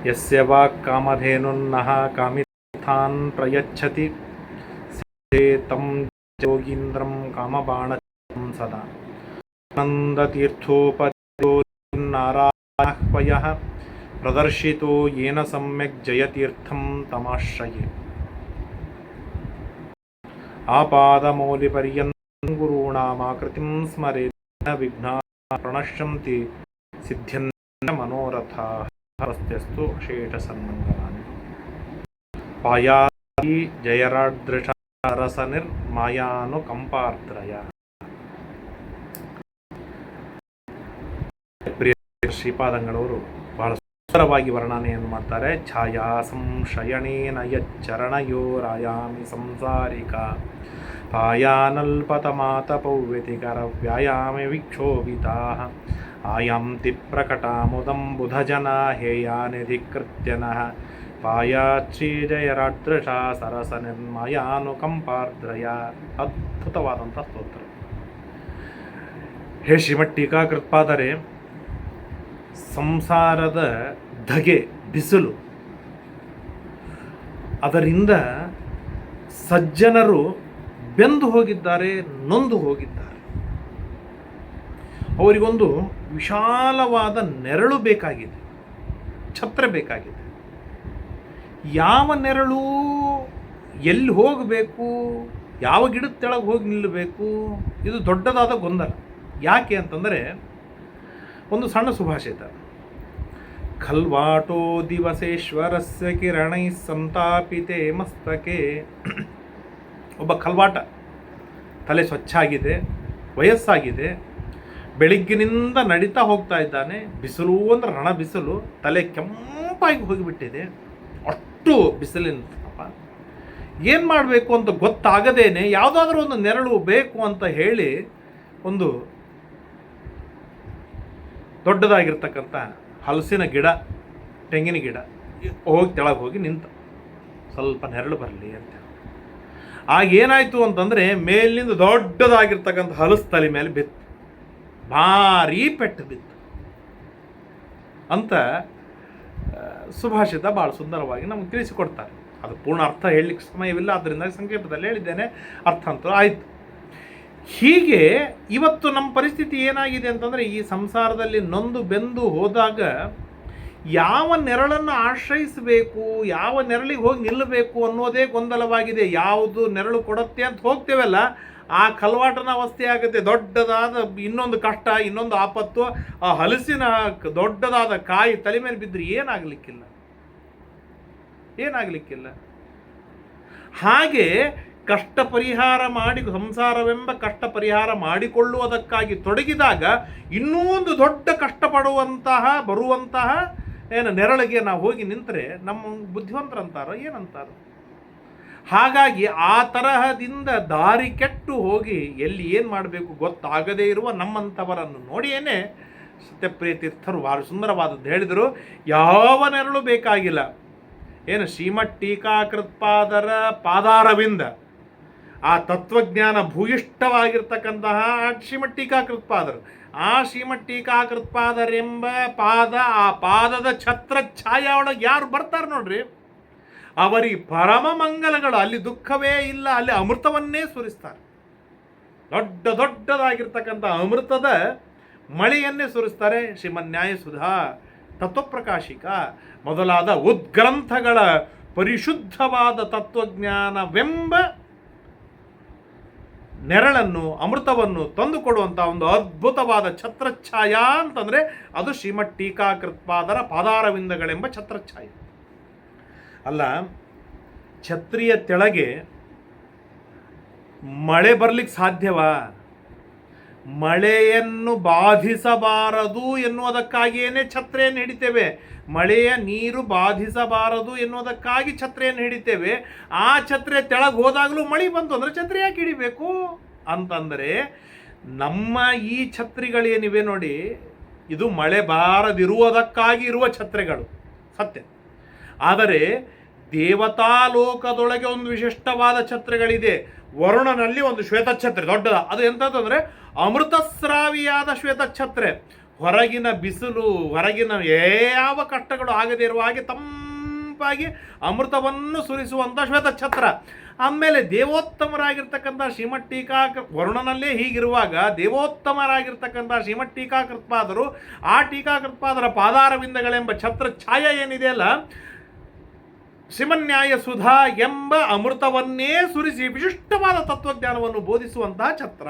యస్య వాక్కామధేనున్నః కామితాన్ ప్రయచ్చతి తం జోగీంద్రం కామబాణం సదా ఆనందతీర్థోపయోన్నారాయణహ్వయ ప్రదర్శితో ఏన సమ్యక్ జయతీర్థం తమాశ్రయే ఆపాదమౌలిపర్యంతం గురూణామాకృతిం స్మరే విఘ్నా ప్రణశ్యంతి సిద్ధ్యంత మనోరథాః ಸ್ವಸ್ತ್ಯಸ್ತು ಅಶೇಷ ಸನ್ಮಂಗಲಾನಿ ಪಾಯಾದಿ ಜಯರಾದೃಶ ರಸನಿರ್ಮಾಯಾನುಕಂಪಾರ್ದ್ರಯ ಪ್ರಿಯ ಶ್ರೀಪಾದಂಗಳವರು ಬಹಳ ಸುಂದರವಾಗಿ ವರ್ಣನೆಯನ್ನು ಮಾಡ್ತಾರೆ. ಛಾಯಾ ಸಂಶಯಣೇನ ಯಚ್ಚರಣಯೋರಾಯಾಮಿ ಸಂಸಾರಿಕ. ಪಾಯಾನಲ್ಪತಮಾತಪೌವ್ಯತಿಕರ ವ್ಯಾಯಾಮೆ ವಿಕ್ಷೋಭಿತಾ ಆಯಾಂತಿ ಪ್ರಕಟಾಮುದಂ ಬುಧಜನ ಹೇಯಾನಿಧಿಕೃತ್ಯನಃ. ಪಾಯಾಶ್ರೀಜಯರಾದೃಶ ಸರಸ ನಿರ್ಮಯಾನುಕಂಪಾರ್ದ್ರಯ ಅದ್ಭುತವಾದಂಥ ಸ್ತೋತ್ರ. ಹೇ ಶ್ರೀಮಠ್ ಟೀಕಾಕೃತ್ಪಾದರೆ ಸಂಸಾರದ ಧಗೆ, ಬಿಸಿಲು, ಅದರಿಂದ ಸಜ್ಜನರು ಬೆಂದು ಹೋಗಿದ್ದಾರೆ, ನೊಂದು ಹೋಗಿದ್ದಾರೆ. ಅವರಿಗೊಂದು ವಿಶಾಲವಾದ ನೆರಳು ಬೇಕಾಗಿದೆ. ಛತ್ರ ಬೇಕಾಗಿದೆ. ಯಾವ ನೆರಳು ಎಲ್ಲಿ ಹೋಗಬೇಕು, ಯಾವ ಗಿಡದ ತೆಳಗೆ ಹೋಗಿ ನಿಲ್ಲಬೇಕು, ಇದು ದೊಡ್ಡದಾದ ಗೊಂದಲ. ಯಾಕೆ ಅಂತಂದರೆ, ಒಂದು ಸಣ್ಣ ಸುಭಾಷಿತ. ಖಲ್ವಾಟೋ ದಿವಸೇಶ್ವರಸ್ಯ ಕಿರಣೈ ಸಂತಾಪಿತೆ ಮಸ್ತಕೆ. ಒಬ್ಬ ಖಲ್ವಾಟ. ತಲೆ ಸ್ವಚ್ಛ ಆಗಿದೆ ವಯಸ್ಸಾಗಿದೆ ಬೆಳಿಗ್ಗಿನಿಂದ ನಡೀತಾ ಹೋಗ್ತಾ ಇದ್ದಾನೆ. ಬಿಸಿಲು ಅಂದ್ರೆ ರಣ ಬಿಸಿಲು ತಲೆ ಕೆಂಪಾಗಿ ಹೋಗಿಬಿಟ್ಟಿದೆ. ಅಷ್ಟು ಬಿಸಿಲಿನ ಏನು ಮಾಡಬೇಕು ಅಂತ ಗೊತ್ತಾಗದೇನೆ ಯಾವುದಾದ್ರೂ ಒಂದು ನೆರಳು ಬೇಕು ಅಂತ ಹೇಳಿ ಒಂದು ದೊಡ್ಡದಾಗಿರ್ತಕ್ಕಂಥ ಹಲಸಿನ ಗಿಡ, ತೆಂಗಿನ ಗಿಡ ಹೋಗಿ ತೆಳಗೆ ಹೋಗಿ ನಿಂತ. ಸ್ವಲ್ಪ ನೆರಳು ಬರಲಿ ಅಂತ ಆಗ ಏನಾಯಿತು ಅಂತಂದರೆ ಮೇಲಿನಿಂದ ದೊಡ್ಡದಾಗಿರ್ತಕ್ಕಂಥ ಹಲಸು ತಲೆ ಮೇಲೆ ಬಿತ್ತು. ಭಾರೀ ಪೆಟ್ಟು ಬಿತ್ತು. ಅಂತ ಸುಭಾಷಿತ ಭಾಳ ಸುಂದರವಾಗಿ ನಮ್ಗೆ ತಿಳಿಸಿಕೊಡ್ತಾರೆ. ಅದು ಪೂರ್ಣ ಅರ್ಥ ಹೇಳಲಿಕ್ಕೆ ಸಮಯವಿಲ್ಲ ಆದ್ದರಿಂದ ಸಂಕ್ಷೇಪದಲ್ಲಿ ಹೇಳಿದ್ದೇನೆ ಅರ್ಥ ಅಂತೂ ಆಯಿತು. ಹೀಗೆ ಇವತ್ತು ನಮ್ಮ ಪರಿಸ್ಥಿತಿ ಏನಾಗಿದೆ ಅಂತಂದರೆ, ಈ ಸಂಸಾರದಲ್ಲಿ ನೊಂದು ಬೆಂದು ಹೋದಾಗ ಯಾವ ನೆರಳನ್ನು ಆಶ್ರಯಿಸಬೇಕು, ಯಾವ ನೆರಳಿಗೆ ಹೋಗಿ ನಿಲ್ಲಬೇಕು ಅನ್ನೋದೇ ಗೊಂದಲವಾಗಿದೆ. ಯಾವುದು ನೆರಳು ಕೊಡುತ್ತೆ ಅಂತ ಹೋಗ್ತೇವಲ್ಲ ಆ ಕಲ್ವಾಟನ ಅವಸ್ಥೆ ಆಗುತ್ತೆ. ದೊಡ್ಡದಾದ ಇನ್ನೊಂದು ಕಷ್ಟ, ಇನ್ನೊಂದು ಆಪತ್ತು, ಆ ಹಲಸಿನ ದೊಡ್ಡದಾದ ಕಾಯಿ ತಲೆ ಮೇಲೆ ಬಿದ್ದರೆ ಏನಾಗಲಿಕ್ಕಿಲ್ಲ. ಏನಾಗಲಿಕ್ಕಿಲ್ಲ. ಹಾಗೆ ಕಷ್ಟ ಪರಿಹಾರ ಮಾಡಿ, ಸಂಸಾರವೆಂಬ ಕಷ್ಟ ಪರಿಹಾರ ಮಾಡಿಕೊಳ್ಳುವುದಕ್ಕಾಗಿ ತೊಡಗಿದಾಗ ಇನ್ನೊಂದು ದೊಡ್ಡ ಕಷ್ಟಪಡುವಂತಹ ಬರುವಂತಹ, ಏನು, ನೆರಳಿಗೆ ನಾವು ಹೋಗಿ ನಿಂತರೆ ನಮ್ಮ ಬುದ್ಧಿವಂತರಂತಾರೋ, ಏನಂತಾರೋ. ಹಾಗಾಗಿ ಆ ತರಹದಿಂದ ದಾರಿ ಕೆಟ್ಟು ಹೋಗಿ ಎಲ್ಲಿ ಏನು ಮಾಡಬೇಕು ಗೊತ್ತಾಗದೇ ಇರುವ ನಮ್ಮಂಥವರನ್ನು ನೋಡಿಯೇನೆ ಸತ್ಯಪ್ರಿಯ ತೀರ್ಥರು ಭಾಳ ಸುಂದರವಾದದ್ದು ಹೇಳಿದರು. ಯಾವ ನೆರಳು ಬೇಕಾಗಿಲ್ಲ. ಏನು ಶ್ರೀಮಠ್ ಟೀಕಾಕೃತ್ಪಾದರ ಪಾದಾರವಿಂದ ಆ ತತ್ವಜ್ಞಾನ ಭೂಯಿಷ್ಠವಾಗಿರ್ತಕ್ಕಂತಹ ಶ್ರೀಮಠ್ ಟೀಕಾಕೃತ್ಪಾದರು. ಆ ಶ್ರೀಮಠ್ ಟೀಕಾಕೃತ್ಪಾದರೆಂಬ ಪಾದ, ಆ ಪಾದದ ಛತ್ರ ಛಾಯಾ ಒಳಗೆ ಯಾರು ಬರ್ತಾರೆ ನೋಡ್ರಿ? ಅವರಿಗೆ ಪರಮ ಮಂಗಲಗಳು, ಅಲ್ಲಿ ದುಃಖವೇ ಇಲ್ಲ, ಅಲ್ಲಿ ಅಮೃತವನ್ನೇ ಸುರಿಸ್ತಾರೆ. ದೊಡ್ಡ ದೊಡ್ಡದಾಗಿರ್ತಕ್ಕಂಥ ಅಮೃತದ ಮಳೆಯನ್ನೇ ಸುರಿಸ್ತಾರೆ ಶ್ರೀಮನ್ ನ್ಯಾಯಸುಧಾ ತತ್ವಪ್ರಕಾಶಿಕ. ಮೊದಲಾದ ಉದ್ಗ್ರಂಥಗಳ ಪರಿಶುದ್ಧವಾದ ತತ್ವಜ್ಞಾನವೆಂಬ ನೆರಳನ್ನು, ಅಮೃತವನ್ನು ತಂದುಕೊಡುವಂಥ ಒಂದು ಅದ್ಭುತವಾದ ಛತ್ರಛಾಯ ಅಂತಂದರೆ ಅದು ಶ್ರೀಮಠ್ ಟೀಕಾಕೃತ್ಪಾದರ ಪಾದಾರವಿಂದಗಳೆಂಬ ಛತ್ರಛಾಯ ಅಲ್ಲ ಛತ್ರಿಯ ತೆಳಗೆ ಮಳೆ ಬರಲಿಕ್ಕೆ ಸಾಧ್ಯವಾ? ಮಳೆಯನ್ನು ಬಾಧಿಸಬಾರದು ಎನ್ನುವುದಕ್ಕಾಗಿಯೇ ಛತ್ರೆಯನ್ನು ಹಿಡಿತೇವೆ. ಮಳೆಯ ನೀರು ಬಾಧಿಸಬಾರದು ಎನ್ನುವುದಕ್ಕಾಗಿ ಛತ್ರೆಯನ್ನು ಹಿಡಿತೇವೆ. ಆ ಛತ್ರೆ ತೆಳಗೆ ಹೋದಾಗಲೂ ಮಳೆ ಬಂತು ಅಂದರೆ ಛತ್ರೆ ಯಾಕೆ ಹಿಡಿಬೇಕು? ಅಂತಂದರೆ ನಮ್ಮ ಈ ಛತ್ರಿಗಳೇನಿವೆ ನೋಡಿ, ಇದು ಮಳೆ ಬಾರದಿರುವುದಕ್ಕಾಗಿ ಇರುವ ಛತ್ರೆಗಳು. ಸತ್ಯ. ಆದರೆ ದೇವತಾಲೋಕದೊಳಗೆ ಒಂದು ವಿಶಿಷ್ಟವಾದ ಛತ್ರಗಳಿದೆ. ವರುಣನಲ್ಲಿ ಒಂದು ಶ್ವೇತಛತ್ರೆ, ದೊಡ್ಡದ. ಅದು ಎಂಥದ್ದು ಅಮೃತಸ್ರಾವಿಯಾದ ಶ್ವೇತಛತ್ರೆ. ಹೊರಗಿನ ಬಿಸಿಲು, ಹೊರಗಿನ ಯಾವ ಕಷ್ಟಗಳು ಆಗದೇ ಇರುವ ಹಾಗೆ ತಂಪಾಗಿ ಅಮೃತವನ್ನು ಸುರಿಸುವಂಥ ಶ್ವೇತ ಛತ್ರ ಆಮೇಲೆ ದೇವೋತ್ತಮರಾಗಿರ್ತಕ್ಕಂಥ ಶ್ರೀಮಟ್ಟೀಕಾ ವರುಣನಲ್ಲೇ ಹೀಗಿರುವಾಗ ದೇವೋತ್ತಮರಾಗಿರ್ತಕ್ಕಂಥ ಶ್ರೀಮಟ್ಟೀಕಾಕೃತ್ಪಾದರು ಆ ಟೀಕಾಕೃತ್ಪಾದರ ಪಾದಾರವಿಂದಗಳೆಂಬ ಛತ್ರ ಛಾಯೆ ಏನಿದೆಯಲ್ಲ ಶ್ರೀಮನ್ಯಾಯ ಸುಧಾ ಎಂಬ ಅಮೃತವನ್ನೇ ಸುರಿಸಿ ವಿಶಿಷ್ಟವಾದ ತತ್ವಜ್ಞಾನವನ್ನು ಬೋಧಿಸುವಂತಹ ಛತ್ರ.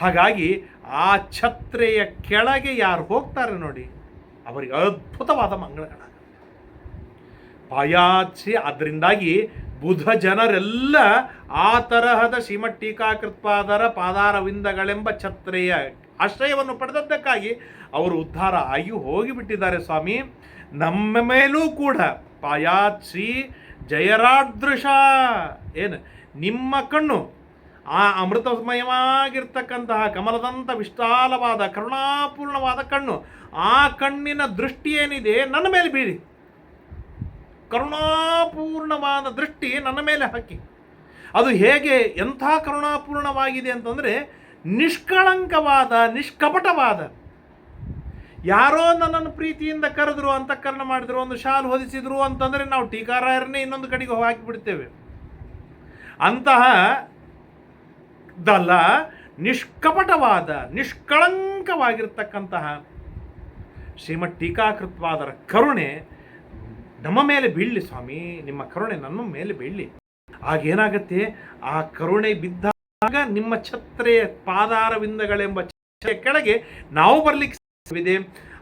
ಹಾಗಾಗಿ ಆ ಛತ್ರೆಯ ಕೆಳಗೆ ಯಾರು ಹೋಗ್ತಾರೆ ನೋಡಿ, ಅವರಿಗೆ ಅದ್ಭುತವಾದ ಮಂಗಳಗಳಾಗುತ್ತೆ. ಪಾಯಾಚಿ ಅದರಿಂದಾಗಿ ಬುಧ ಜನರೆಲ್ಲ ಆ ತರಹದ ಶ್ರೀಮಠ್ ಟೀಕಾಕೃತ್ಪಾದರ ಪಾದಾರವಿಂದಗಳೆಂಬ ಛತ್ರೆಯ ಆಶ್ರಯವನ್ನು ಪಡೆದದ್ದಕ್ಕಾಗಿ ಅವರು ಉದ್ಧಾರ ಆಗಿ ಹೋಗಿಬಿಟ್ಟಿದ್ದಾರೆ ಸ್ವಾಮಿ. ನಮ್ಮ ಮೇಲೂ ಕೂಡ ಪಾಯಾತ್ಸಿ ಜಯರಾದೃಶ. ಏನು? ನಿಮ್ಮ ಕಣ್ಣು ಆ ಅಮೃತಮಯವಾಗಿರ್ತಕ್ಕಂತಹ ಕಮಲದಂಥ ವಿಶಾಲವಾದ, ಕರುಣಾಪೂರ್ಣವಾದ ಕಣ್ಣು. ಆ ಕಣ್ಣಿನ ದೃಷ್ಟಿ ಏನಿದೆ? ನನ್ನ ಮೇಲೆ ಬೀಳಿ ಕರುಣಾಪೂರ್ಣವಾದ ದೃಷ್ಟಿ ನನ್ನ ಮೇಲೆ ಹಾಕಿ. ಅದು ಹೇಗೆ, ಎಂಥ ಕರುಣಾಪೂರ್ಣವಾಗಿದೆ ಅಂತಂದರೆ ನಿಷ್ಕಳಂಕವಾದ, ನಿಷ್ಕಪಟವಾದ ಯಾರೋ ನನ್ನನ್ನು ಪ್ರೀತಿಯಿಂದ ಕರೆದ್ರು, ಅಂತಃಕರಣ ಮಾಡಿದ್ರು, ಒಂದು ಶಾಲು ಹೊದಿಸಿದ್ರು ಅಂತಂದರೆ ನಾವು ಟೀಕಾರಾಯರನ್ನೇ ಇನ್ನೊಂದು ಕಡೆಗೆ ಹಾಕಿಬಿಡ್ತೇವೆ ಅಂತಹ ದಲ್ಲ ನಿಷ್ಕಪಟವಾದ, ನಿಷ್ಕಳಂಕವಾಗಿರ್ತಕ್ಕಂತಹ ಶ್ರೀಮಠ್ ಟೀಕಾಕೃತ್ವಾದರ ಕರುಣೆ ನಮ್ಮ ಮೇಲೆ ಬೀಳಲಿ ಸ್ವಾಮಿ, ನಿಮ್ಮ ಕರುಣೆ ನನ್ನ ಮೇಲೆ ಬೀಳಲಿ. ಆಗೇನಾಗತ್ತೆ ಆ ಕರುಣೆ ಬಿದ್ದಾಗ ನಿಮ್ಮ ಛತ್ರೆಯ ಪಾದಾರವಿಂದಗಳೆಂಬ ಕೆಳಗೆ ನಾವು ಬರ್ಲಿಕ್ಕೆ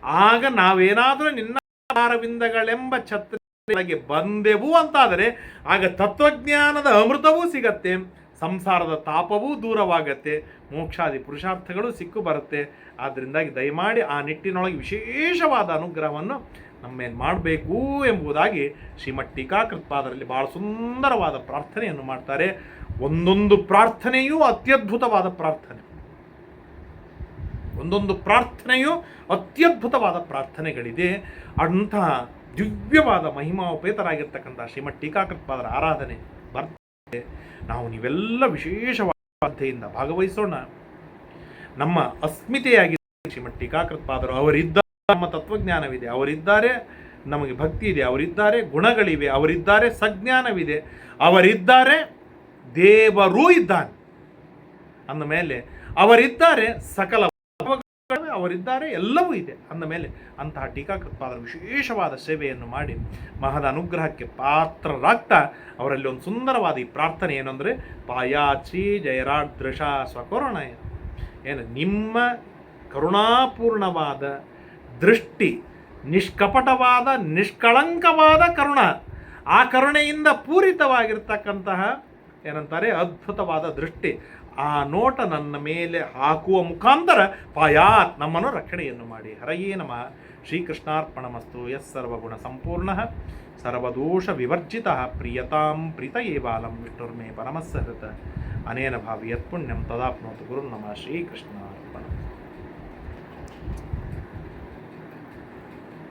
ಆಗ ನಾವೇನಾದರೂ ನಿನ್ನ ಅರವಿಂದಗಳೆಂಬ ಛತ್ರಕ್ಕೆ ಬಂದೆವು ಅಂತಾದರೆ ಆಗ ತತ್ವಜ್ಞಾನದ ಅಮೃತವೂ ಸಿಗತ್ತೆ, ಸಂಸಾರದ ತಾಪವೂ ದೂರವಾಗತ್ತೆ, ಮೋಕ್ಷಾದಿ ಪುರುಷಾರ್ಥಗಳು ಸಿಕ್ಕು ಬರುತ್ತೆ. ಆದ್ದರಿಂದಾಗಿ ದಯಮಾಡಿ ಆ ನಿಟ್ಟಿನೊಳಗೆ ವಿಶೇಷವಾದ ಅನುಗ್ರಹವನ್ನು ನಮ್ಮೇನು ಮಾಡಬೇಕು ಎಂಬುದಾಗಿ ಶ್ರೀಮಠ್ ಟೀಕಾಕೃತ್ಪಾದರಲ್ಲಿ ಭಾಳ ಸುಂದರವಾದ ಪ್ರಾರ್ಥನೆಯನ್ನು ಮಾಡ್ತಾರೆ. ಒಂದೊಂದು ಪ್ರಾರ್ಥನೆಯೂ ಅತ್ಯದ್ಭುತವಾದ ಪ್ರಾರ್ಥನೆ. ಒಂದೊಂದು ಪ್ರಾರ್ಥನೆಯು ಅತ್ಯದ್ಭುತವಾದ ಪ್ರಾರ್ಥನೆಗಳಿದೆ. ಅಂತಹ ದಿವ್ಯವಾದ ಮಹಿಮಾಪೇತರಾಗಿರ್ತಕ್ಕಂಥ ಶ್ರೀಮಠ್ ಟೀಕಾಕೃತ್ಪಾದರ ಆರಾಧನೆ ಬರ್ತದೆ. ನಾವು ನೀವೆಲ್ಲ ವಿಶೇಷವಾದ ಭಾಗವಹಿಸೋಣ. ನಮ್ಮ ಅಸ್ಮಿತೆಯಾಗಿ ಶ್ರೀಮಠ್ ಟೀಕಾಕೃತ್ಪಾದರು ಅವರಿದ್ದ ನಮ್ಮ ತತ್ವಜ್ಞಾನವಿದೆ, ಅವರಿದ್ದಾರೆ. ನಮಗೆ ಭಕ್ತಿ ಇದೆ, ಅವರಿದ್ದಾರೆ. ಗುಣಗಳಿವೆ, ಅವರಿದ್ದಾರೆ. ಸಜ್ಞಾನವಿದೆ, ಅವರಿದ್ದಾರೆ. ದೇವರೂ ಇದ್ದಾನೆ. ಅಂದಮೇಲೆ ಅವರಿದ್ದಾರೆ, ಸಕಲ ಅವರಿದ್ದಾರೆ, ಎಲ್ಲವೂ ಇದೆ. ಅಂದ ಮೇಲೆ ಅಂತಹ ಟೀಕಾಕೃತ್ಪಾದರು ವಿಶೇಷವಾದ ಸೇವೆಯನ್ನು ಮಾಡಿ ಮಹದ ಅನುಗ್ರಹಕ್ಕೆ ಪಾತ್ರರಾಗ್ತಾ ಅವರಲ್ಲಿ ಒಂದು ಸುಂದರವಾದ ಈ ಪ್ರಾರ್ಥನೆ ಏನಂದರೆ ಪಾಯಾಚಿ ಜಯರಾದೃಶ ಸ್ವಕರುಣಯ. ಏನು, ನಿಮ್ಮ ಕರುಣಾಪೂರ್ಣವಾದ ದೃಷ್ಟಿ, ನಿಷ್ಕಪಟವಾದ, ನಿಷ್ಕಳಂಕವಾದ ಕರುಣ, ಆ ಕರುಣೆಯಿಂದ ಪೂರಿತವಾಗಿರ್ತಕ್ಕಂತಹ ಏನಂತಾರೆ, ಅದ್ಭುತವಾದ ದೃಷ್ಟಿ ಆ ನೋಟ ನನ್ನ ಮೇಲೆ ಹಾಕುವ ಮುಖಾಂತರ ಪಾಯಾತ್ ನಮ್ಮನ್ನು ರಕ್ಷಣೆಯನ್ನು ಮಾಡಿ. ಹರಯೇ ನಮ. ಶ್ರೀಕೃಷ್ಣಾರ್ಪಣಮಸ್ತು. ಯಸ್ ಸರ್ವಗುಣ ಸಂಪೂರ್ಣ. ಸರ್ವದೋಷ ವಿವರ್ಜಿತ. ಪ್ರಿಯತಾಂ ಪ್ರೀತ ಏವಾಲಂ ವಿಷ್ಣುರ್ಮೇ ಪರಮಸ್ಸಹೃತ. ಅನೇನ ಭಾವಿ ಯತ್ಪುಣ್ಯಂ ತದಾಪ್ನೋತು ಗುರು ನಮ ಶ್ರೀಕೃಷ್ಣಾರ್ಪಣ